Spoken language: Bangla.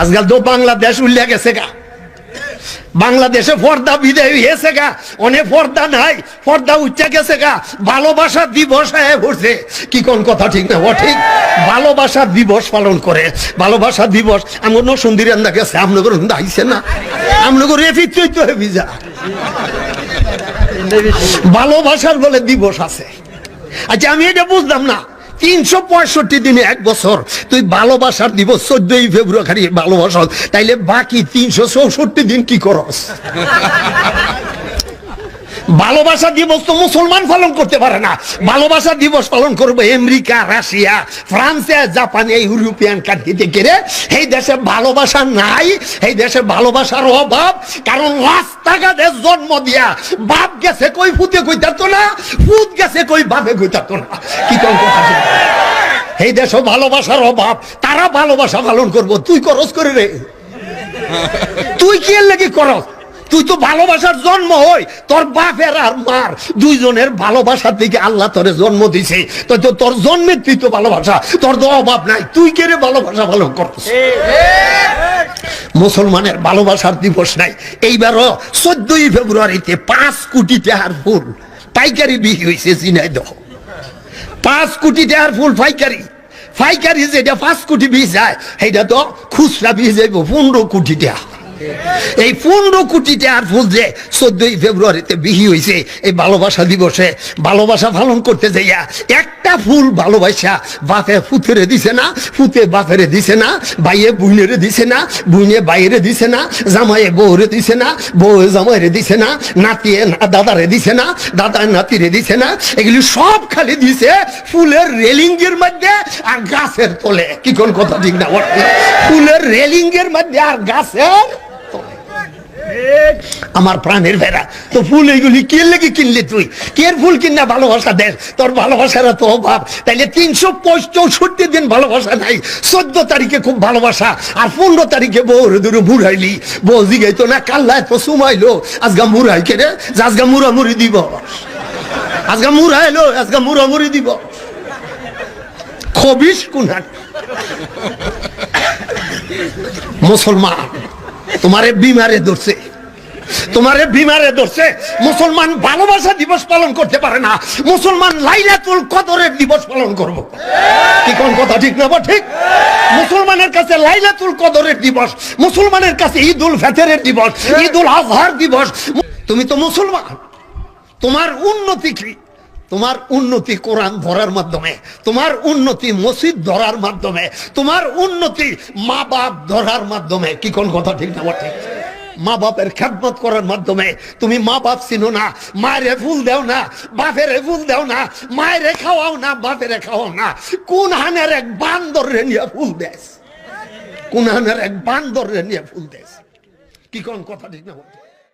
আজকাল তো বাংলাদেশ উল্লে গেছে গা। বাংলাদেশে পর্দা বিদায় হয়েছে গা। অনেক পর্দা নাই, পর্দা উচ্চা গেছে গা। ভালোবাসা দিবস হয়ে পড়ছে কি কোন কথা ঠিক না ঠিক। ভালোবাসা দিবস পালন করে। ভালোবাসা দিবস, আমার নসুন্দির আন্দা গেছে আপনাদের আইছে না। তো হেবি যা। ভালোবাসার বলে দিবস আছে। আচ্ছা আমি এটা বুঝলাম না। তিনশো পঁয়ষট্টি দিনে এক বছর। তুই ভালোবাসার দিবস চোদ্দই ফেব্রুয়ারি ভালোবাসা তাইলে বাকি তিনশো চৌষট্টি দিন কি করস? ভালোবাসা দিবস তো মুসলমান পালন করতে পারে না। ভালোবাসা দিবস পালন করবে আমেরিকা, রাশিয়া, ফ্রান্সে, জাপান, এই ইউরোপিয়ান কান্ট্রি থেকে রে এই দেশে ভালোবাসা নাই, এই দেশে ভালোবাসার অভাব, কারণ রাস্তাঘাটে জন্ম দিয়া বাপ গেছে কই ফুতে কইতাতো না ফুত গেছে কই, বাপে কইতাতো না। কি কথা? এই দেশে ভালোবাসার অভাব, তারা ভালোবাসা পালন করব। তুই করস করে রে। তুই কি লাগি করস? তুই তো ভালোবাসার জন্ম হই, তোর বাপের আর মার দুইজনের ভালোবাসার দিকে আল্লাহ তোরে জন্ম দিছে। তো তোর জন্মের তুই তো ভালোবাসা, তোর তো অভাব নাই। তুই কে রে ভালোবাসা পালন করছিস মুসলমানের ভালোবাসার দিবস নাই। এইবারও চোদ্দই ফেব্রুয়ারিতে পাঁচ কোটি টাকার ফুল পাইকারি বিক্রি হয়েছে চিনাই দেখো পাঁচ কোটি টাকার ফুল পাইকারি। পাইকারি যেটা পাঁচ কোটি বীজ যায় সেইটা তো খুচরা বীজ যাইব পনেরো কোটি টাকা এই পনেরো কোটি টাকার ফুল যে চোদ্দই ফেব্রুয়ারিতে বিহি হয়েছে এই ভালোবাসা দিবসে ভালোবাসা পালন করতে যাইয়া একটা ফুল ভালোবাসা বাপে ফুতেরে দিছে না ফুতে বাপেরে দিছে না বাইয়ে বুইনেরে দিছে না বুইনে বাইরে দিছে না, জামাইয়ে বউরে দিছে না বউ জামাইরে দিছে না, নাতিয়ে দাদারে দিছে না দাদার নাতিরে দিছে না, এগুলি সব খালি দিছে ফুলের রেলিং এর মধ্যে আর গাছের তলে। কি কোন কথা ঠিক না ফুলের রেলিং এর মধ্যে আর গাছের আমার প্রাণের ভেড়া, তো ফুল এইগুলি কে লেগে কিনলি তুই? কের ফুল কিনা ভালোবাসা দেন তোর ভালোবাসার তো অভাব। তাইলে তিনশো চৌষট্টি দিন ভালোবাসা নাই। চোদ্দ তারিখে খুব ভালোবাসা, আর পনেরো তারিখে বউর দূরে মুড়াইলি বউ জিগাইতো, না কাল্লায় তো সুমাইলো, আজগা মুড়াই যে আজগা মুড়ামুড়ি দিব। আজগা মুড়াইলো, আজগা মুড়ামুড়ি দিব। খবিস কুনার মুসলমান। তোমারে বিমারে ধরছে। তোমারে বিমারে ধরছে। মুসলমান ভালোবাসা দিবস পালন করতে পারে না। মুসলমান লাইলাতুল কদরের দিবস পালন করব। কি কোন কথা ঠিক না বা ঠিক? মুসলমানের কাছে লাইলাতুল কদরের দিবস, মুসলমানের কাছে ঈদুল ফেতরের দিবস, ঈদুল আজহার দিবস। তুমি তো মুসলমান। তোমার উন্নতি কি? তোমার উন্নতি কোরআন ধরার মাধ্যমে, তোমার উন্নতি মসজিদ ধরার মাধ্যমে, তোমার উন্নতি মা বাপ ধরার মাধ্যমে, কি কোন কথা ঠিক না ঠিক মা বাপের খেদমত করার মাধ্যমে তুমি মা বাপ চিনো না, মায়ের ফুল দেও না, বাপের ফুল দেও না, মায়ের খাওয়াও না, বাপের খাওয়াও না। কোন হানের এক বান্দর রে নিয়ে ফুল দেশ কোন হানের এক বান্দর রে নিয়ে ফুল দেশ কি কোন কথা ঠিক না